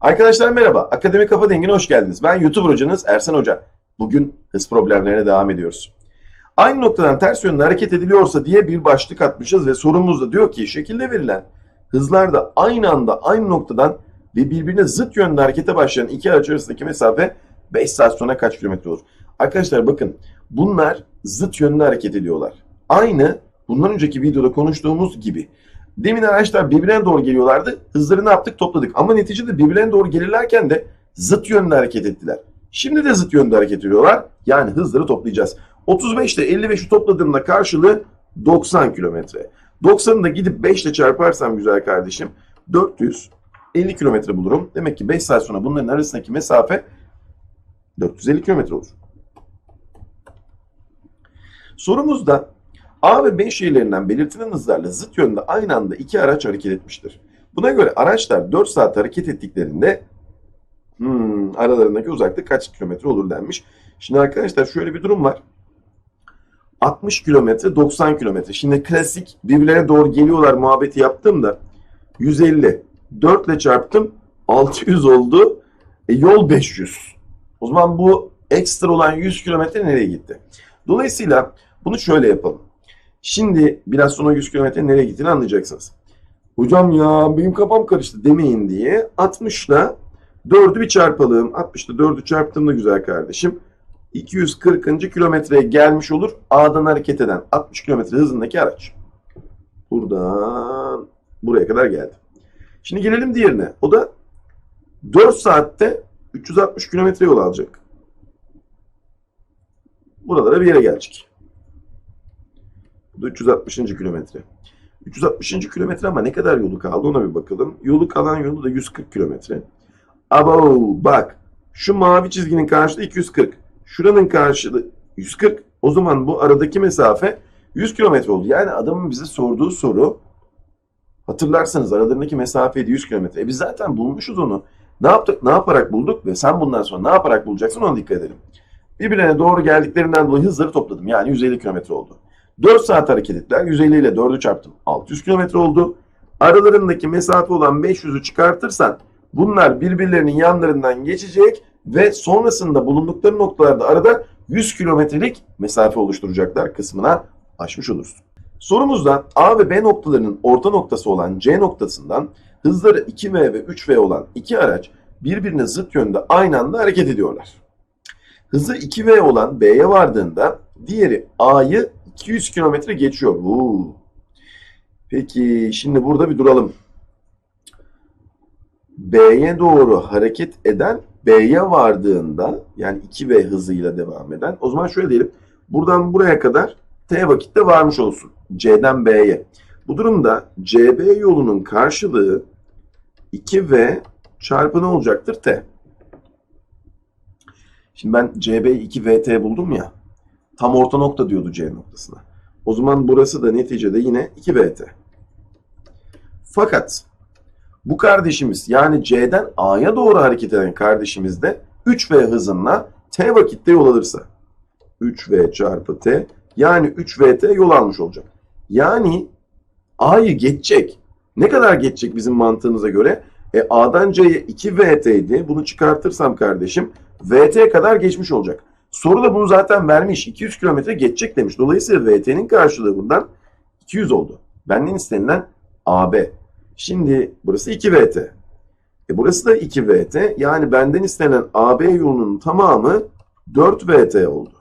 Arkadaşlar merhaba. Akademi Kafa Dengi'ne hoş geldiniz. Ben YouTuber hocanız Ersen Hoca. Bugün hız problemlerine devam ediyoruz. Aynı noktadan ters yönde hareket ediliyorsa diye bir başlık atmışız ve sorumuz da diyor ki şekilde verilen hızlarda aynı anda aynı noktadan ve birbirine zıt yönde harekete başlayan iki araç arasındaki mesafe 5 saat sonra kaç kilometre olur? Arkadaşlar bakın bunlar zıt yönde hareket ediyorlar. Aynı bundan önceki videoda konuştuğumuz gibi. Demin araçlar birbirine doğru geliyorlardı. Hızları ne yaptık? Topladık. Ama neticede birbirine doğru gelirlerken de zıt yönde hareket ettiler. Şimdi de zıt yönde hareket ediyorlar. Yani hızları toplayacağız. 35 ile 55'i topladığımda karşılığı 90 kilometre. 90'ı da gidip 5 ile çarparsam güzel kardeşim 450 kilometre bulurum. Demek ki 5 saat sonra bunların arasındaki mesafe 450 kilometre olur. Sorumuzda A ve B şehirlerinden belirtilen hızlarla zıt yönde aynı anda iki araç hareket etmiştir. Buna göre araçlar 4 saat hareket ettiklerinde hmm, aralarındaki uzaklık kaç kilometre olur denmiş. Şimdi arkadaşlar şöyle bir durum var. 60 kilometre 90 kilometre. Şimdi klasik birbirlerine doğru geliyorlar muhabbeti yaptığımda 150 4 ile çarptım 600 oldu. E, yol 500. O zaman bu ekstra olan 100 kilometre nereye gitti? Dolayısıyla bunu şöyle yapalım. Şimdi biraz sonra 100 kilometre nereye gittiğini anlayacaksınız. Hocam ya benim kafam karıştı demeyin diye 60 ile 4'ü bir çarpalım. 60 ile 4'ü çarptığımda güzel kardeşim. 240. kilometreye gelmiş olur. A'dan hareket eden 60 kilometre hızındaki araç. Buradan buraya kadar geldi. Şimdi gelelim diğerine. O da 4 saatte 360 kilometre yol alacak. Buralara bir yere gelecek. Bu da 360. kilometre. 360. kilometre ama ne kadar yolu kaldı ona bir bakalım. Yolu kalan yolu da 140 kilometre. Abo bak şu mavi çizginin karşılığı 240. Şuranın karşılığı 140. O zaman bu aradaki mesafe 100 kilometre oldu. Yani adamın bize sorduğu soru hatırlarsanız aralarındaki mesafeydi 100 kilometre. E biz zaten bulmuşuz onu. Ne yaptık? Ne yaparak bulduk ve sen bundan sonra ne yaparak bulacaksın ona dikkat edelim. Birbirine doğru geldiklerinden dolayı hızları topladım. Yani 150 kilometre oldu. 4 saat hareket ettiler. 150 ile 4'ü çarptım. 600 kilometre oldu. Aralarındaki mesafe olan 500'ü çıkartırsan bunlar birbirlerinin yanlarından geçecek ve sonrasında bulundukları noktalarda arada 100 kilometrelik mesafe oluşturacaklar kısmına aşmış olursun. Sorumuzda A ve B noktalarının orta noktası olan C noktasından hızları 2V ve 3V olan iki araç birbirine zıt yönde aynı anda hareket ediyorlar. Hızı 2V olan B'ye vardığında diğeri A'yı 200 kilometre geçiyor. Vuu. Peki şimdi burada bir duralım. B'ye doğru hareket eden B'ye vardığında yani 2V hızıyla devam eden o zaman şöyle diyelim. Buradan buraya kadar T vakitte varmış olsun. C'den B'ye. Bu durumda CB yolunun karşılığı 2V çarpı ne olacaktır? T. Şimdi ben CB'yi 2VT buldum ya. Tam orta nokta diyordu C noktasına. O zaman burası da neticede yine 2VT. Fakat bu kardeşimiz yani C'den A'ya doğru hareket eden kardeşimiz de 3V hızınla T vakitte yol alırsa 3V çarpı T yani 3VT yol almış olacak. Yani A'yı geçecek. Ne kadar geçecek bizim mantığımıza göre? E, A'dan C'ye 2VT idi. Bunu çıkartırsam kardeşim VT kadar geçmiş olacak. Soru da bunu zaten vermiş. 200 kilometre geçecek demiş. Dolayısıyla VT'nin karşılığı bundan 200 oldu. Benden istenilen AB. Şimdi burası 2VT. E burası da 2VT. Yani benden istenen AB yolunun tamamı 4VT oldu.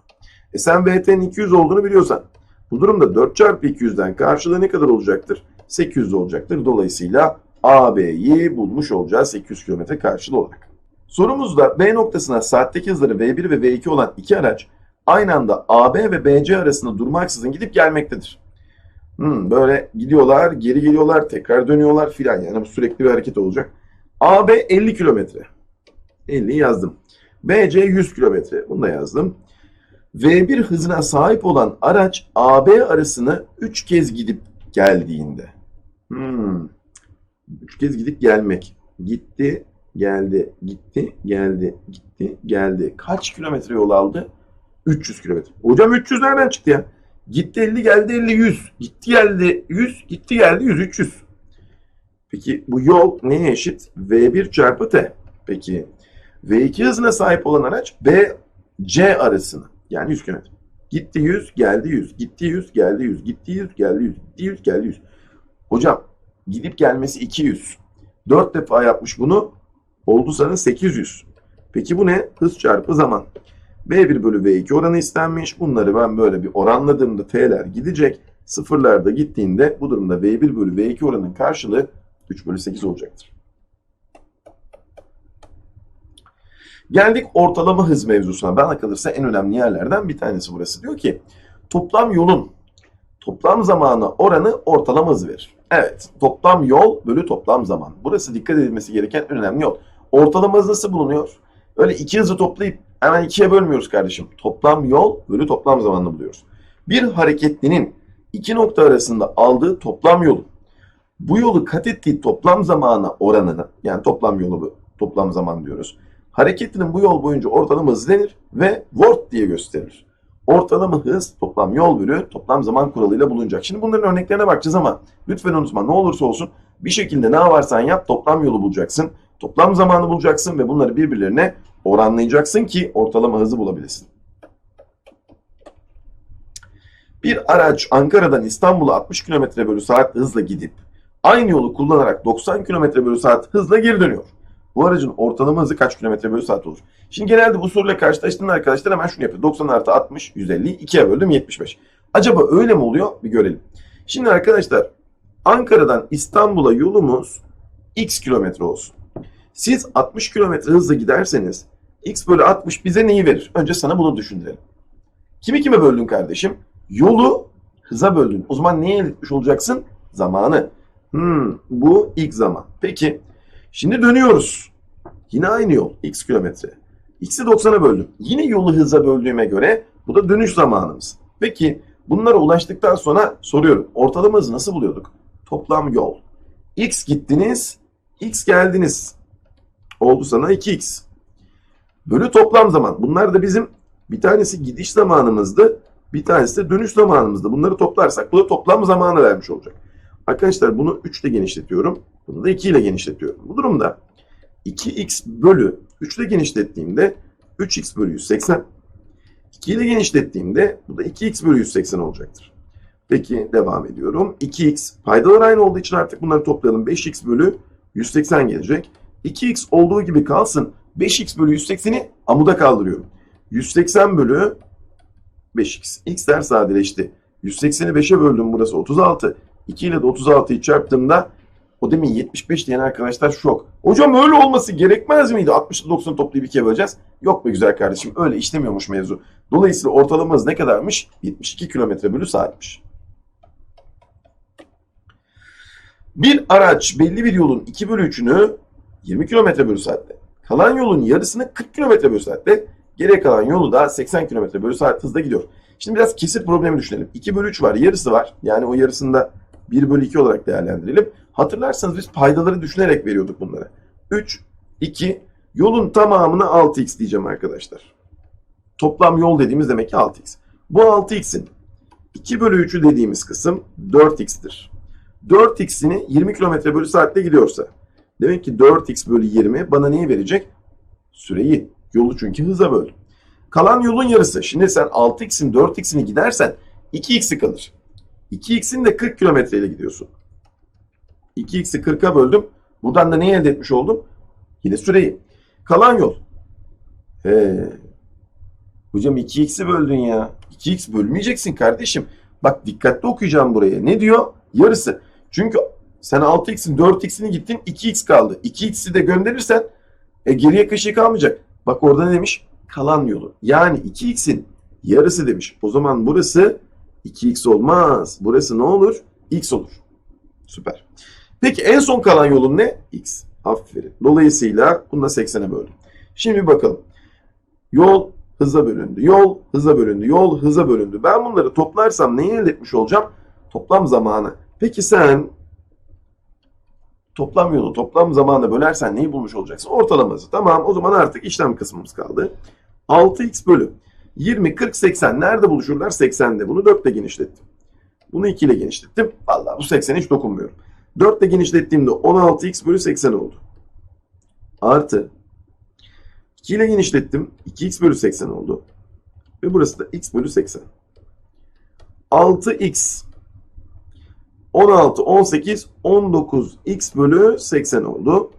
E sen VT'nin 200 olduğunu biliyorsan bu durumda 4 çarpı 200'den karşılığı ne kadar olacaktır? 800 olacaktır. Dolayısıyla AB'yi bulmuş olacağız 800 kilometre karşılığı olarak. Sorumuzda B noktasına saatteki hızları V1 ve V2 olan iki araç aynı anda AB ve BC arasında durmaksızın gidip gelmektedir. Hmm, böyle gidiyorlar, geri geliyorlar, tekrar dönüyorlar filan. Yani bu sürekli bir hareket olacak. AB 50 kilometre. 50 yazdım. BC 100 kilometre. Bunu da yazdım. V1 hızına sahip olan araç AB arasını 3 kez gidip geldiğinde. Hmm. 3 kez gidip gelmek. Gitti, geldi, gitti, geldi, gitti, geldi. Kaç kilometre yol aldı? 300 kilometre. Hocam 300 nereden çıktı ya? Gitti 50, geldi 50, 100. Gitti geldi 100, gitti geldi 100, 300. Peki bu yol neye eşit? V1 çarpı T. Peki V2 hızına sahip olan araç B C arasını yani 100 km. Gitti 100, geldi 100. Gitti 100, geldi 100. Gitti 100, geldi 100. Gitti 100, geldi 100. Hocam gidip gelmesi 200. 4 defa yapmış bunu. Oldu sana 800. Peki bu ne? Hız çarpı zaman. V1 bölü V2 oranı istenmiş. Bunları ben böyle bir oranladığımda T'ler gidecek. Sıfırlar da gittiğinde bu durumda V1 bölü V2 oranının karşılığı 3 bölü 8 olacaktır. Geldik ortalama hız mevzusuna. Bana kalırsa en önemli yerlerden bir tanesi burası. Diyor ki toplam yolun toplam zamanı oranı ortalama hız verir. Evet toplam yol bölü toplam zaman. Burası dikkat edilmesi gereken en önemli yol. Ortalama hız nasıl bulunuyor? Öyle iki hızı toplayıp hemen ikiye bölmüyoruz kardeşim. Toplam yol bölü toplam zamanını buluyoruz. Bir hareketlinin iki nokta arasında aldığı toplam yolu bu yolu kat ettiği toplam zamana oranını yani toplam yolu toplam zaman diyoruz. Hareketinin bu yol boyunca ortalama hız denir ve Word diye gösterilir. Ortalama hız toplam yol bölü toplam zaman kuralıyla bulunacak. Şimdi bunların örneklerine bakacağız ama lütfen unutma ne olursa olsun bir şekilde ne yaparsan yap toplam yolu bulacaksın. Toplam zamanı bulacaksın ve bunları birbirlerine oranlayacaksın ki ortalama hızı bulabilirsin. Bir araç Ankara'dan İstanbul'a 60 km bölü saat hızla gidip aynı yolu kullanarak 90 km bölü saat hızla geri dönüyor. Bu aracın ortalama hızı kaç kilometre bölü saat olur? Şimdi genelde bu soruyla karşılaştığında arkadaşlar hemen şunu yapıyor. 90 artı 60, 150, 2'ye böldüm 75. Acaba öyle mi oluyor? Bir görelim. Şimdi arkadaşlar Ankara'dan İstanbul'a yolumuz x kilometre olsun. Siz 60 kilometre hızla giderseniz x bölü 60 bize neyi verir? Önce sana bunu düşündürelim. Kimi kime böldün kardeşim? Yolu hıza böldün. O zaman neye etmiş olacaksın? Zamanı. Hmm, bu ilk zaman. Peki şimdi dönüyoruz. Yine aynı yol x kilometre. X'i 90'a böldüm. Yine yolu hıza böldüğüme göre bu da dönüş zamanımız. Peki bunlara ulaştıktan sonra soruyorum. Ortalama hızı nasıl buluyorduk? Toplam yol. X gittiniz, X geldiniz. Oldu sana 2X. Bölü toplam zaman. Bunlar da bizim bir tanesi gidiş zamanımızdı. Bir tanesi de dönüş zamanımızdı. Bunları toplarsak bu da toplam zamanı vermiş olacak. Arkadaşlar bunu 3 ile genişletiyorum. Bunu da 2 ile genişletiyorum. Bu durumda 2x bölü 3 ile genişlettiğimde 3x bölü 180. 2 ile genişlettiğimde bu da 2x bölü 180 olacaktır. Peki devam ediyorum. 2x paydalar aynı olduğu için artık bunları toplayalım. 5x bölü 180 gelecek. 2x olduğu gibi kalsın. 5x bölü 180'i amuda kaldırıyorum. 180 bölü 5x. x'ler sadeleşti. 180'i 5'e böldüm burası 36. 2 ile de 36'yı çarptığımda o demin 75 diyen arkadaşlar şok. Hocam öyle olması gerekmez miydi? 60 ile 90'ı toplayıp ikiye böleceğiz. Yok be güzel kardeşim öyle işlemiyormuş mevzu. Dolayısıyla ortalama hız ne kadarmış? 72 km bölü saatmiş. Bir araç belli bir yolun 2 bölü 3'ünü 20 km bölü saatte, kalan yolun yarısını 40 km bölü saatte, geriye kalan yolu da 80 km bölü saat hızla gidiyor. Şimdi biraz kesir problemi düşünelim. 2 bölü 3 var, yarısı var. Yani o yarısında 1 bölü 2 olarak değerlendirelim. Hatırlarsanız biz paydaları düşünerek veriyorduk bunlara. 3, 2, yolun tamamına 6x diyeceğim arkadaşlar. Toplam yol dediğimiz demek ki 6x. Bu 6x'in 2 bölü 3'ü dediğimiz kısım 4x'tir. 4x'ini 20 km bölü saatte gidiyorsa demek ki 4x bölü 20 bana neyi verecek? Süreyi. Yolu çünkü hıza böl. Kalan yolun yarısı. Şimdi sen 6x'in 4x'ini gidersen 2x'i kalır. 2x'in de 40 kilometre ile gidiyorsun. 2x'i 40'a böldüm. Buradan da neyi elde etmiş oldum? Yine süreyi. Kalan yol. He. Hocam 2x'i böldün ya. 2x bölmeyeceksin kardeşim. Bak dikkatli okuyacağım buraya. Ne diyor? Yarısı. Çünkü sen 6x'in 4x'ini gittin 2x kaldı. 2x'i de gönderirsen e, geriye kaşığı kalmayacak. Bak orada ne demiş? Kalan yolu. Yani 2x'in yarısı demiş. O zaman burası 2x olmaz. Burası ne olur? x olur. Süper. Peki en son kalan yolun ne? x. Aferin. Dolayısıyla bunu da 80'e böldüm. Şimdi bakalım. Yol hıza bölündü. Yol hıza bölündü. Yol hıza bölündü. Ben bunları toplarsam neyi elde etmiş olacağım? Toplam zamanı. Peki sen toplam yolu toplam zamanı bölersen neyi bulmuş olacaksın? Ortalaması. Tamam o zaman artık işlem kısmımız kaldı. 6x bölü 20, 40, 80. Nerede buluşurlar? 80'de. Bunu 4 ile genişlettim. Bunu 2 ile genişlettim. Vallahi bu 80'e hiç dokunmuyorum. 4 ile genişlettiğimde 16x bölü 80 oldu. Artı 2 ile genişlettim. 2x bölü 80 oldu. Ve burası da x bölü 80. 6x 16, 18, 19 x bölü 80 oldu.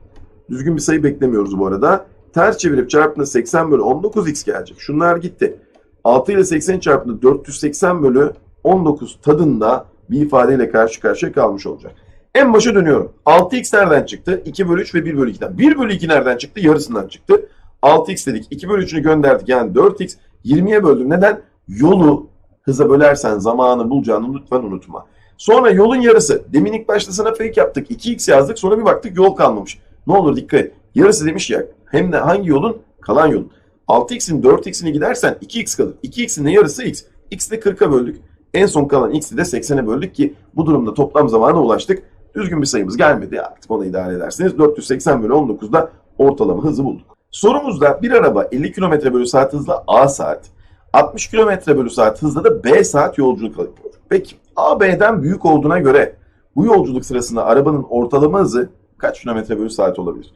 Düzgün bir sayı beklemiyoruz bu arada. Ters çevirip çarptığında 80 bölü 19x gelecek. Şunlar gitti. 6 ile 80 çarptığında 480 bölü 19 tadında bir ifadeyle karşı karşıya kalmış olacak. En başa dönüyorum. 6x nereden çıktı? 2 bölü 3 ve 1 bölü 2'den. 1 bölü 2 nereden çıktı? Yarısından çıktı. 6x dedik. 2 bölü 3'ünü gönderdik. Yani 4x. 20'ye böldüm. Neden? Yolu hıza bölersen zamanı bulacağını lütfen unutma. Sonra yolun yarısı. Demin ilk başta sana fake yaptık. 2x yazdık. Sonra bir baktık yol kalmamış. Ne olur dikkat et. Yarısı demiş ya. Hem de hangi yolun? Kalan yolun. 6x'in 4x'ini gidersen 2x kalır. 2x'in de yarısı x. X'i de 40'a böldük. En son kalan x'i de 80'e böldük ki bu durumda toplam zamana ulaştık. Düzgün bir sayımız gelmedi. Artık onu idare edersiniz. 480 bölü 19'da ortalama hızı bulduk. Sorumuzda bir araba 50 km bölü saat hızla A saat, 60 km bölü saat hızla da B saat yolculuk yapıyor. Peki A B'den büyük olduğuna göre bu yolculuk sırasında arabanın ortalama hızı kaç kilometre bölü saat olabilir?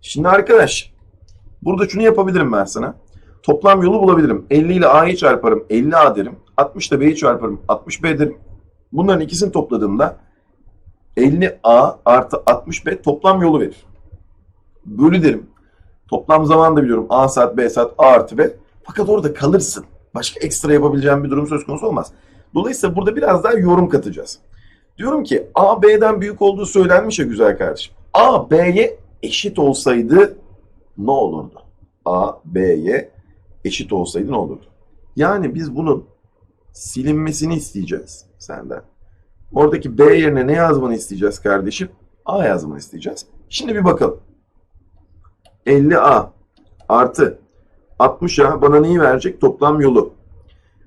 Şimdi arkadaş burada şunu yapabilirim ben sana. Toplam yolu bulabilirim. 50 ile A'yı çarparım 50A derim. 60 ile B'yi çarparım 60B derim. Bunların ikisini topladığımda 50A artı 60B toplam yolu verir. Bölü derim. Toplam zaman da biliyorum. A saat, B saat, A artı B. Fakat orada kalırsın. Başka ekstra yapabileceğim bir durum söz konusu olmaz. Dolayısıyla burada biraz daha yorum katacağız. Diyorum ki A B'den büyük olduğu söylenmiş ya güzel kardeşim. A B'ye eşit olsaydı ne olurdu? A B'ye eşit olsaydı ne olurdu? Yani biz bunun silinmesini isteyeceğiz senden. Oradaki B yerine ne yazmanı isteyeceğiz kardeşim? A yazmanı isteyeceğiz. Şimdi bir bakalım. 50A artı 60A bana neyi verecek? Toplam yolu.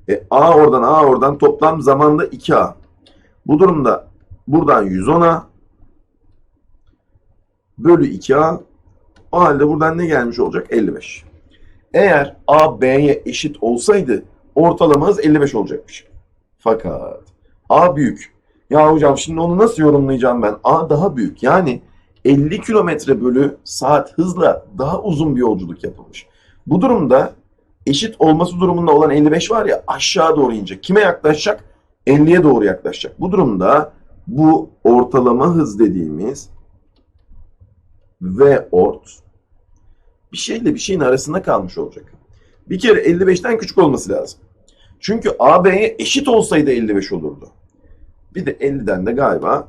E, A oradan A oradan toplam zamanda 2A. Bu durumda buradan 110A bölü 2A o halde buradan ne gelmiş olacak? 55. Eğer A B'ye eşit olsaydı ortalama hız 55 olacakmış. Fakat A büyük. Ya hocam şimdi onu nasıl yorumlayacağım ben? A daha büyük. Yani 50 kilometre bölü saat hızla daha uzun bir yolculuk yapılmış. Bu durumda eşit olması durumunda olan 55 var ya aşağı doğru inecek. Kime yaklaşacak? 50'ye doğru yaklaşacak. Bu durumda bu ortalama hız dediğimiz V ort bir şeyle bir şeyin arasında kalmış olacak. Bir kere 55'ten küçük olması lazım. Çünkü AB'ye eşit olsaydı 55 olurdu. Bir de 50'den de galiba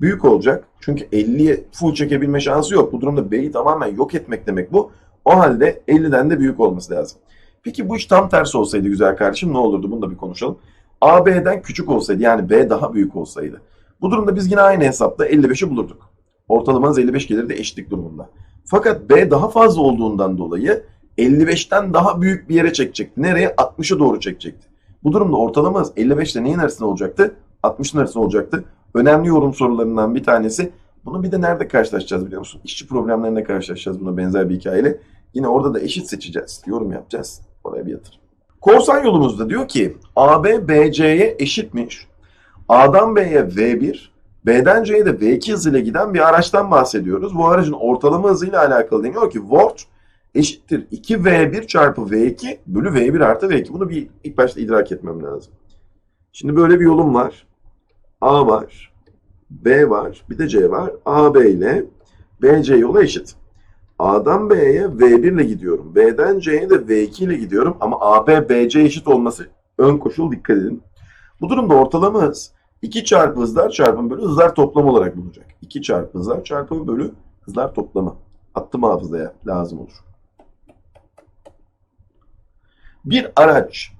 büyük olacak. Çünkü 50'ye full çekebilme şansı yok. Bu durumda B'yi tamamen yok etmek demek bu. O halde 50'den de büyük olması lazım. Peki bu iş tam tersi olsaydı güzel kardeşim ne olurdu? Bunu da bir konuşalım. A B'den küçük olsaydı yani B daha büyük olsaydı. Bu durumda biz yine aynı hesapta 55'i bulurduk. Ortalamanız 55 gelirdi eşitlik durumunda. Fakat B daha fazla olduğundan dolayı 55'ten daha büyük bir yere çekecekti. Nereye? 60'a doğru çekecekti. Bu durumda ortalamanız 55 ile neyin arasında olacaktı? 60'ın arasında olacaktı. Önemli yorum sorularından bir tanesi. Bunu bir de nerede karşılaşacağız biliyor musun? İşçi problemlerinde karşılaşacağız buna benzer bir hikayeyle. Yine orada da eşit seçeceğiz. Yorum yapacağız. Oraya bir yatır. Korsan yolumuzda diyor ki AB BC'ye eşitmiş. A'dan B'ye V1, B'den C'ye de V2 hızıyla giden bir araçtan bahsediyoruz. Bu aracın ortalama hızıyla alakalı deniyor ki Volt eşittir 2V1 çarpı V2 bölü V1 artı V2. Bunu bir ilk başta idrak etmem lazım. Şimdi böyle bir yolum var. A var. B var. Bir de C var. AB ile BC yolu eşit. A'dan B'ye V1 ile gidiyorum. B'den C'ye de V2 ile gidiyorum. Ama AB BC eşit olması ön koşul dikkat edin. Bu durumda ortalama hız 2 çarpı hızlar çarpımı bölü hızlar toplamı olarak bulunacak. 2 çarpı hızlar çarpımı bölü hızlar toplamı. Attım hafızaya lazım olur. Bir araç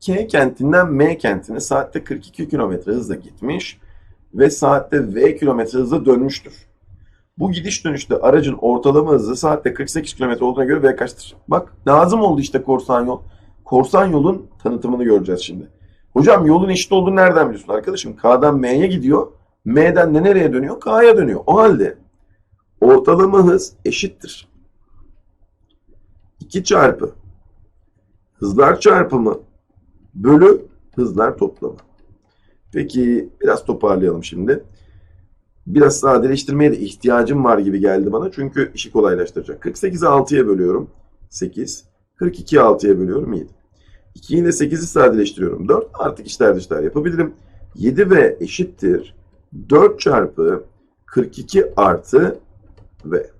K kentinden M kentine saatte 42 km hızla gitmiş ve saatte V kilometre hızla dönmüştür. Bu gidiş dönüşte aracın ortalama hızı saatte 48 km olduğuna göre V kaçtır? Bak lazım oldu işte korsan yol. Korsan yolun tanıtımını göreceğiz şimdi. Hocam yolun eşit olduğunu nereden biliyorsun arkadaşım? K'dan M'ye gidiyor. M'den de nereye dönüyor? K'ya dönüyor. O halde ortalama hız eşittir. 2 çarpı hızlar çarpımı bölü hızlar toplamı. Peki biraz toparlayalım şimdi. Biraz sadeleştirmeye de ihtiyacım var gibi geldi bana. Çünkü işi kolaylaştıracak. 48'i 6'ya bölüyorum. 8. 42'yi 6'ya bölüyorum 7. 2 ile 8'i sadeleştiriyorum. 4 artık içler dışlar yapabilirim. 7v eşittir. 4 çarpı 42 artı v.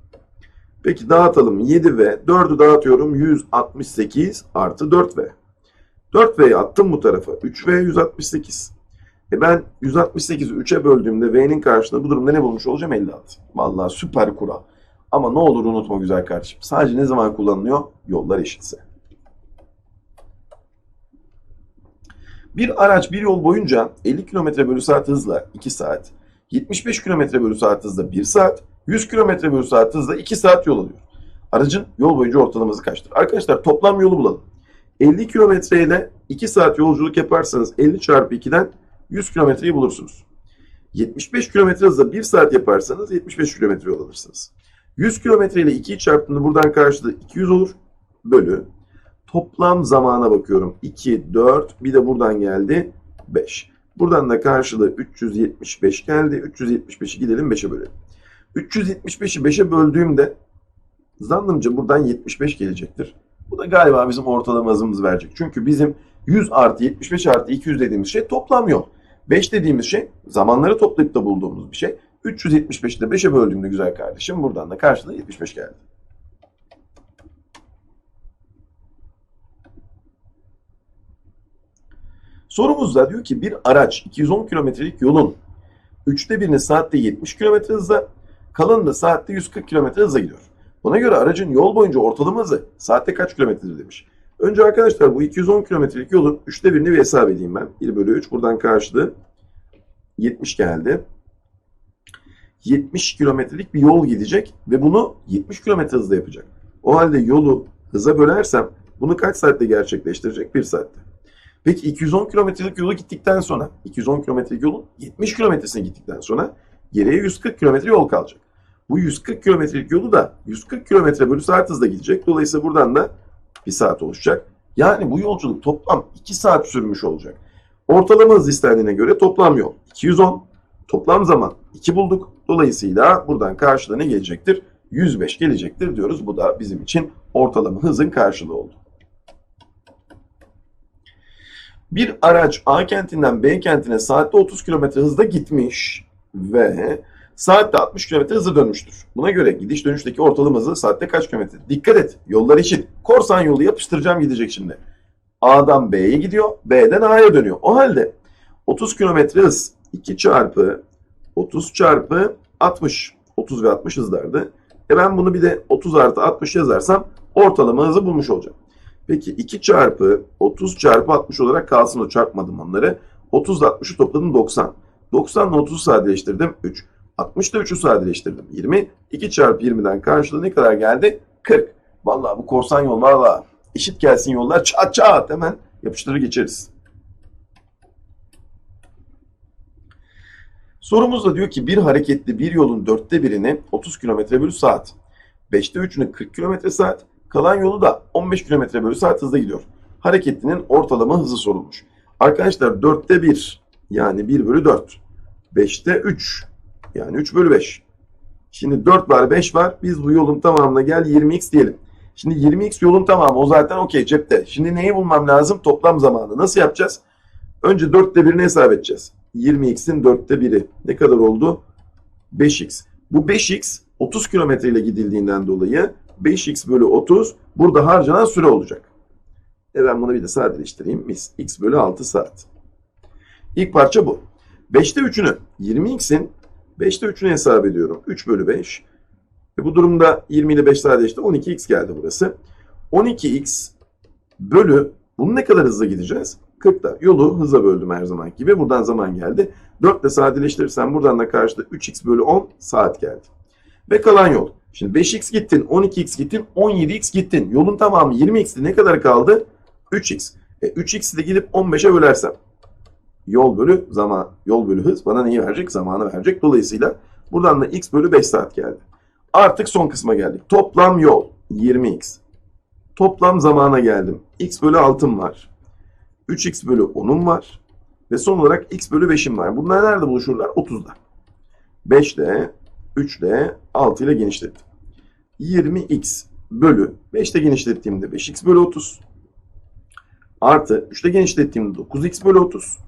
Peki dağıtalım. 7v. 4'ü dağıtıyorum. 168 artı 4v. 4v'yi attım bu tarafa. 3v 168. E ben 168'i 3'e böldüğümde v'nin karşılığında bu durumda ne bulmuş olacağım? 56. Vallahi süper kural. Ama ne olur unutma güzel kardeşim. Sadece ne zaman kullanılıyor? Yollar eşitse. Bir araç bir yol boyunca 50 km bölü saat hızla 2 saat, 75 km bölü saat hızla 1 saat, 100 km bölü saat hızla 2 saat yol alıyor. Aracın yol boyunca ortalaması kaçtır? Arkadaşlar toplam yolu bulalım. 50 kilometre ile 2 saat yolculuk yaparsanız 50 çarpı 2'den 100 kilometreyi bulursunuz. 75 kilometre hızla 1 saat yaparsanız 75 kilometre yol alırsınız. 100 kilometre ile 2'yi çarptığında buradan karşılığı 200 olur. Bölü. Toplam zamana bakıyorum. 2, 4, bir de buradan geldi 5. Buradan da karşılığı 375 geldi. 375'i gidelim 5'e bölelim. 375'i 5'e böldüğümde zannımca buradan 75 gelecektir. Bu da galiba bizim ortalama hızımız verecek. Çünkü bizim 100 artı 75 artı 200 dediğimiz şey toplam yol. 5 dediğimiz şey zamanları toplayıp da bulduğumuz bir şey. 375'i de 5'e böldüğümde güzel kardeşim buradan da karşılığı 75 geldi. Sorumuzda diyor ki bir araç 210 kilometrelik yolun üçte birini saatte 70 kilometre hızla, kalanı da saatte 140 kilometre hızla gidiyor. Buna göre aracın yol boyunca ortalama hızı saatte kaç kilometredir demiş. Önce arkadaşlar bu 210 kilometrelik yolun üçte birini bir hesap edeyim ben. 1 bölü 3 buradan karşılığı 70 geldi. 70 kilometrelik bir yol gidecek ve bunu 70 kilometre hızla yapacak. O halde yolu hıza bölersem bunu kaç saatte gerçekleştirecek? 1 saatte. Peki 210 kilometrelik yolu gittikten sonra 210 kilometrelik yolun 70 kilometresine gittikten sonra geriye 140 kilometre yol kalacak. Bu 140 kilometrelik yolu da 140 kilometre bölü saat hızla gidecek. Dolayısıyla buradan da 1 saat oluşacak. Yani bu yolculuk toplam 2 saat sürmüş olacak. Ortalama hız istendiğine göre toplam yol 210, toplam zaman 2 bulduk. Dolayısıyla buradan karşılığı ne gelecektir? 105 gelecektir diyoruz. Bu da bizim için ortalama hızın karşılığı oldu. Bir araç A kentinden B kentine saatte 30 km hızla gitmiş ve saatte 60 km hızla dönmüştür. Buna göre gidiş dönüşteki ortalama hızı saatte kaç kilometre? Dikkat et yollar için. Korsan yolu yapıştıracağım gidecek şimdi. A'dan B'ye gidiyor, B'den A'ya dönüyor. O halde 30 km hız 2 çarpı 30 çarpı 60. 30 ve 60 hızlardı. E ben bunu bir de 30 artı 60 yazarsam ortalama hızı bulmuş olacağım. Peki 2 çarpı 30 çarpı 60 olarak kalsın o çarpmadım onları. 30 ile 60'ı topladım 90. 90 ile 30'u sadeleştirdim 3. 60 ile 3'ü sadeleştirdim 20. 2 çarpı 20'den karşılığı ne kadar geldi? 40. Vallahi bu korsan yol valla. Eşit gelsin yollar çat çat hemen yapıştırır geçeriz. Sorumuzda diyor ki bir hareketli bir yolun dörtte birini 30 km bölü saat, beşte üçünü 40 km saat, kalan yolu da 15 km bölü saat hızla gidiyor. Hareketlinin ortalama hızı sorulmuş. Arkadaşlar dörtte bir yani 1 bölü 4. 5'te 3 yani 3 bölü 5. Şimdi 4 var 5 var. Biz bu yolun tamamına gel 20x diyelim. Şimdi 20x yolun tamamı o zaten okey cepte. Şimdi neyi bulmam lazım? Toplam zamanı. Nasıl yapacağız? Önce 4'te 1'ini hesap edeceğiz. 20x'in 4'te 1'i. Ne kadar oldu? 5x. Bu 5x 30 kilometre ile gidildiğinden dolayı 5x bölü 30 burada harcanan süre olacak. E ben bunu bir de sadeleştireyim. Mis. x bölü 6 saat. İlk parça bu. 5'te 3'ünü 20x'in 5'te 3'ünü hesap ediyorum. 3 bölü 5. E bu durumda 20 ile 5 sadeleşti. 12x geldi burası. 12x bölü bunu ne kadar hızla gideceğiz? 40'ta. Yolu hıza böldüm her zaman gibi. Buradan zaman geldi. 4 ile sadeleştirirsem buradan da karşıda 3x bölü 10 saat geldi. Ve kalan yol. Şimdi 5x gittin, 12x gittin, 17x gittin. Yolun tamamı 20x'ti. Ne kadar kaldı? 3x. E, 3x'i de gidip 15'e bölersem. Yol bölü zaman, yol bölü hız bana neyi verecek? Zamanı verecek. Dolayısıyla buradan da x bölü 5 saat geldi. Artık son kısma geldik. Toplam yol 20x. Toplam zamana geldim. x bölü 6'm var. 3x bölü 10'um var. Ve son olarak x bölü 5'im var. Bunlar nerede buluşurlar? 30'da. 5 ile 3 ile 6 ile genişlettim. 20x bölü 5'te genişlettiğimde 5x bölü 30 artı 3'te genişlettiğimde 9x bölü 30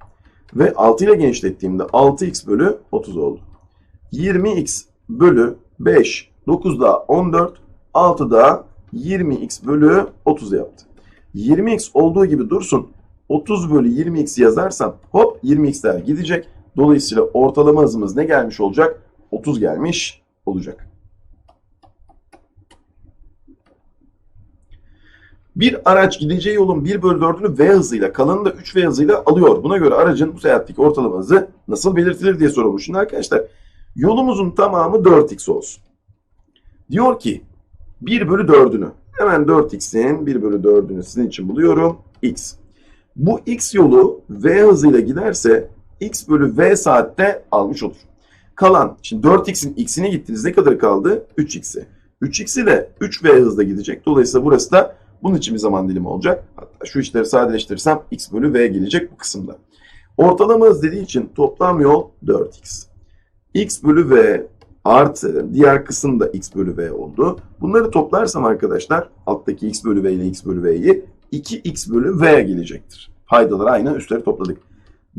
ve 6 ile genişlettiğimde 6x bölü 30 oldu. 20x bölü 5, 9 daha 14, 6 daha 20x bölü 30 yaptı. 20x olduğu gibi dursun. 30 bölü 20x yazarsam hop 20x'ler gidecek. Dolayısıyla ortalama hızımız ne gelmiş olacak? 30 gelmiş olacak. Bir araç gideceği yolun 1 bölü 4'ünü V hızıyla kalanını da 3 V hızıyla alıyor. Buna göre aracın bu seyahatteki ortalama hızı nasıl belirtilir diye sorulmuş. Şimdi arkadaşlar yolumuzun tamamı 4x olsun. Diyor ki 1 bölü 4'ünü hemen 4x'in 1 bölü 4'ünü sizin için buluyorum. x. Bu x yolu V hızıyla giderse x bölü V saatte almış olur. Kalan şimdi 4x'in x'ine gittiniz ne kadar kaldı? 3x'e. 3x ile 3v hızla gidecek. Dolayısıyla burası da bunun için bir zaman dilimi olacak. Hatta şu işleri sadeleştirirsem x bölü v gelecek bu kısımda. Ortalama hız dediği için toplam yol 4x. x bölü v artı diğer kısım da x bölü v oldu. Bunları toplarsam arkadaşlar alttaki x bölü v ile x bölü v'yi 2x bölü v gelecektir. Paydaları aynı üstleri topladık.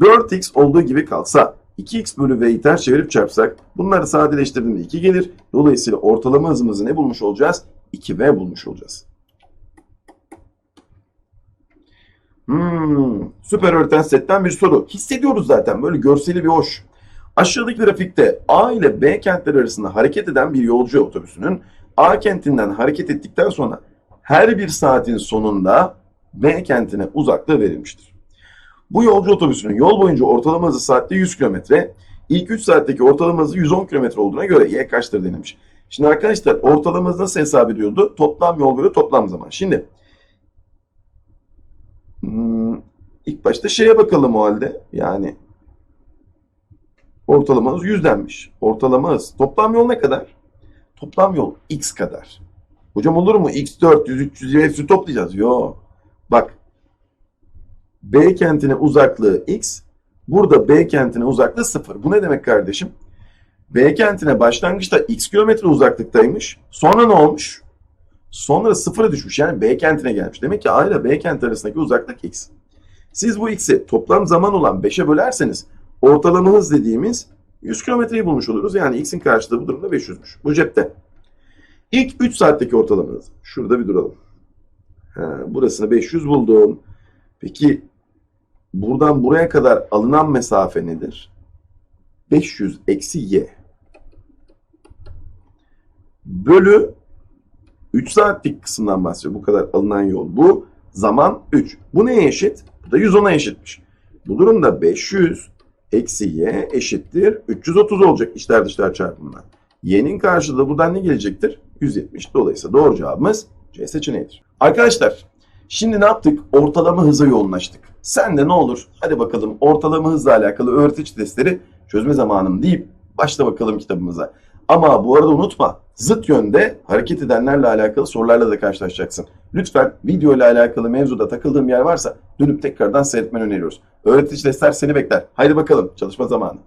4x olduğu gibi kalsa 2x bölü v'yi ters çevirip çarpsak bunları sadeleştirdiğimde 2 gelir. Dolayısıyla ortalama hızımızı ne bulmuş olacağız? 2v bulmuş olacağız. Hmm, süper öğreten setten bir soru. Hissediyoruz zaten böyle görseli bir hoş. Aşağıdaki grafikte A ile B kentler arasında hareket eden bir yolcu otobüsünün A kentinden hareket ettikten sonra her bir saatin sonunda B kentine uzaklığı verilmiştir. Bu yolcu otobüsünün yol boyunca ortalama hızı saatte 100 km, ilk 3 saatteki ortalama hızı 110 km olduğuna göre Y kaçtır denilmiş. Şimdi arkadaşlar ortalama hızı nasıl hesap ediyordu? Toplam yol bölü toplam zaman. Şimdi hmm, ilk başta şeye bakalım o halde. Yani ortalama hız 100 denmiş. Ortalama hız. Toplam yol ne kadar? Toplam yol x kadar. Hocam olur mu? x 400, 300 hepsini toplayacağız. Yo. Bak B kentine uzaklığı x. Burada B kentine uzaklığı 0. Bu ne demek kardeşim? B kentine başlangıçta x kilometre uzaklıktaymış. Sonra ne olmuş? Sonra sıfıra düşmüş. Yani B kentine gelmiş. Demek ki A ile B kent arasındaki uzaklık x. Siz bu x'i toplam zaman olan 5'e bölerseniz ortalama hız dediğimiz 100 kilometreyi bulmuş oluruz. Yani x'in karşılığı bu durumda 500'müş. Bu cepte. İlk 3 saatteki ortalama hız. Şurada bir duralım. Ha, burasını 500 buldum. Peki buradan buraya kadar alınan mesafe nedir? 500 eksi y. Bölü 3 saatlik kısımdan bahsediyor. Bu kadar alınan yol. Bu zaman 3. Bu neye eşit? Bu da 110'a eşitmiş. Bu durumda 500 eksi y eşittir 330 olacak içler dışlar çarpımından. Y'nin karşılığı buradan ne gelecektir? 170. Dolayısıyla doğru cevabımız C seçeneğidir. Arkadaşlar şimdi ne yaptık? Ortalama hıza yoğunlaştık. Sen de ne olur? Hadi bakalım ortalama hızla alakalı öğretici testleri çözme zamanım deyip başla bakalım kitabımıza. Ama bu arada unutma zıt yönde hareket edenlerle alakalı sorularla da karşılaşacaksın. Lütfen video ile alakalı mevzuda takıldığım yer varsa dönüp tekrardan seyretmeni öneriyoruz. Öğretici testler seni bekler. Haydi bakalım çalışma zamanı.